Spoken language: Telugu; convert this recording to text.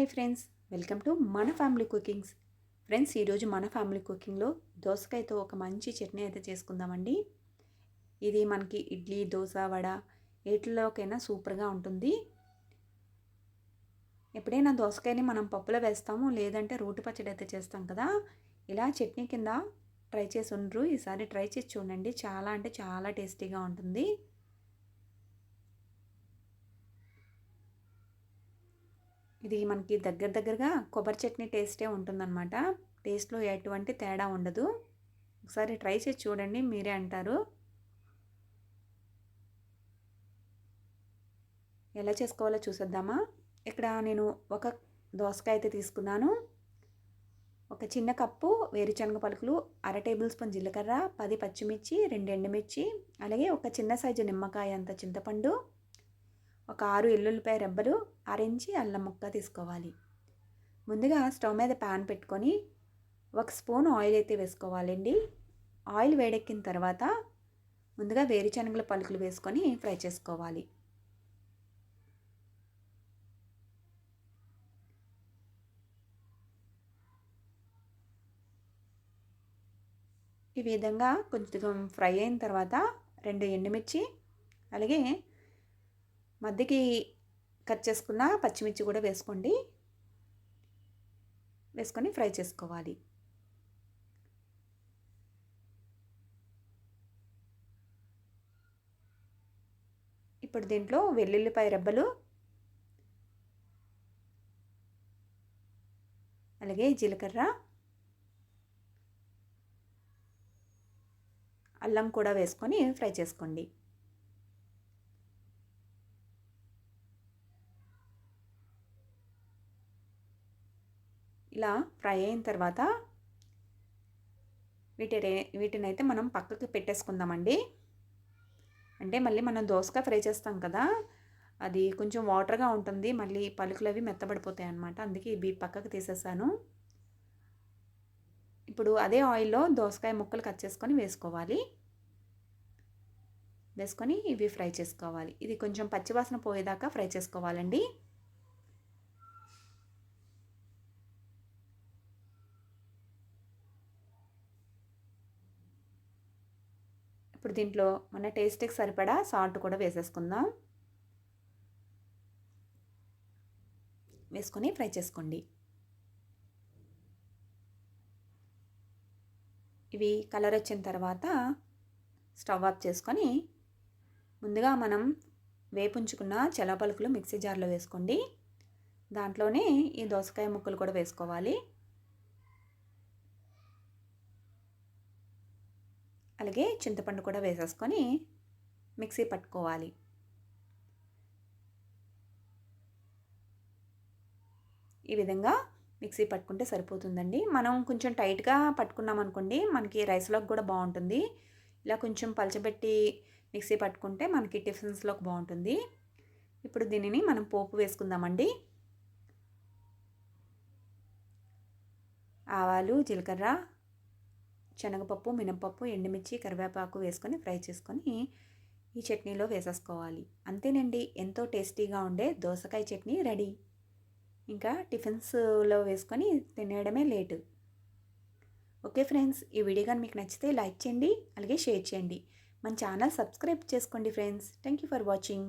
హాయ్ ఫ్రెండ్స్ వెల్కమ్ టు మన ఫ్యామిలీ కుకింగ్స్. ఫ్రెండ్స్ ఈరోజు మన ఫ్యామిలీ కుకింగ్లో దోసకాయతో ఒక మంచి చట్నీ అయితే చేసుకుందామండి. ఇది మనకి ఇడ్లీ దోశ వడ ఏట్లలోకైనా సూపర్గా ఉంటుంది. ఎప్పుడైనా దోసకాయని మనం పప్పులో వేస్తాము లేదంటే రోటి పచ్చడి అయితే చేస్తాం కదా. ఇలా చట్నీ కింద ట్రై చేసి ఉండరు. ఈసారి ట్రై చేసి చూడండి. చాలా అంటే చాలా టేస్టీగా ఉంటుంది. ఇది మనకి దగ్గర దగ్గరగా కొబ్బరి చట్నీ టేస్టే ఉంటుందన్నమాట. టేస్ట్లో ఎటువంటి తేడా ఉండదు. ఒకసారి ట్రై చేసి చూడండి మీరే అంటారు. ఎలా చేసుకోవాలో చూసేద్దామా? ఇక్కడ నేను ఒక దోసకాయ అయితే తీసుకున్నాను. ఒక చిన్న కప్పు వేరుశనగ పలుకులు అర టేబుల్ స్పూన్ జీలకర్ర పది పచ్చిమిర్చి రెండు ఎండుమిర్చి అలాగే ఒక చిన్న సైజు నిమ్మకాయ అంత చింతపండు ఒక ఆరు ఎల్లుల్లిపాయ రెబ్బలు అరించి అల్లం ముక్క తీసుకోవాలి. ముందుగా స్టవ్ మీద ప్యాన్ పెట్టుకొని ఒక స్పూన్ ఆయిల్ అయితే వేసుకోవాలండి. ఆయిల్ వేడెక్కిన తర్వాత ముందుగా వేరుశనగల పలుకులు వేసుకొని ఫ్రై చేసుకోవాలి. ఈ విధంగా కొంచెం ఫ్రై అయిన తర్వాత రెండు ఎండుమిర్చి అలాగే మధ్యకి కట్ చేసుకున్న పచ్చిమిర్చి కూడా వేసుకోండి. వేసుకొని ఫ్రై చేసుకోవాలి. ఇప్పుడు దీంట్లో వెల్లుల్లిపాయ రెబ్బలు అలాగే జీలకర్ర అల్లం కూడా వేసుకొని ఫ్రై చేసుకోండి. ఇలా ఫ్రై అయిన తర్వాత వీటి వీటిని అయితే మనం పక్కకి పెట్టేసుకుందామండి. అంటే మళ్ళీ మనం దోసకాయ ఫ్రై చేస్తాం కదా అది కొంచెం వాటర్గా ఉంటుంది మళ్ళీ పలుకులు అవి మెత్తబడిపోతాయి అన్నమాట. అందుకే ఇవి పక్కకు తీసేసాను. ఇప్పుడు అదే ఆయిల్లో దోసకాయ ముక్కలు కట్ చేసుకొని వేసుకోవాలి. వేసుకొని ఇవి ఫ్రై చేసుకోవాలి. ఇది కొంచెం పచ్చివాసన పోయేదాకా ఫ్రై చేసుకోవాలండి. ఇప్పుడు దీంట్లో మన టేస్ట్కి సరిపడా సాల్ట్ కూడా వేసేసుకుందాం. వేసుకొని ఫ్రై చేసుకోండి. ఇవి కలర్ వచ్చిన తర్వాత స్టవ్ ఆఫ్ చేసుకొని ముందుగా మనం వేపుంచుకున్న చెలపలుకులు మిక్సీ జార్లో వేసుకోండి. దాంట్లోనే ఈ దోసకాయ ముక్కలు కూడా వేసుకోవాలి. అలాగే చింతపండు కూడా వేసేసుకొని మిక్సీ పట్టుకోవాలి. ఈ విధంగా మిక్సీ పట్టుకుంటే సరిపోతుందండి. మనం కొంచెం టైట్గా పట్టుకున్నాం అనుకోండి మనకి రైస్లోకి కూడా బాగుంటుంది. ఇలా కొంచెం పలచబెట్టి మిక్సీ పట్టుకుంటే మనకి టిఫిన్స్లోకి బాగుంటుంది. ఇప్పుడు దీనిని మనం పోపు వేసుకుందామండి. ఆవాలు జీలకర్ర శనగపప్పు మినపప్పు ఎండుమిర్చి కరివేపాకు వేసుకొని ఫ్రై చేసుకొని ఈ చట్నీలో వేసేసుకోవాలి. అంతేనండి ఎంతో టేస్టీగా ఉండే దోసకాయ చట్నీ రెడీ. ఇంకా టిఫిన్స్లో వేసుకొని తినేయడమే లేటు. ఓకే ఫ్రెండ్స్ ఈ వీడియో కానీ మీకు నచ్చితే లైక్ చేయండి అలాగే షేర్ చేయండి. మన ఛానల్ సబ్స్క్రైబ్ చేసుకోండి friends. Thank you for watching.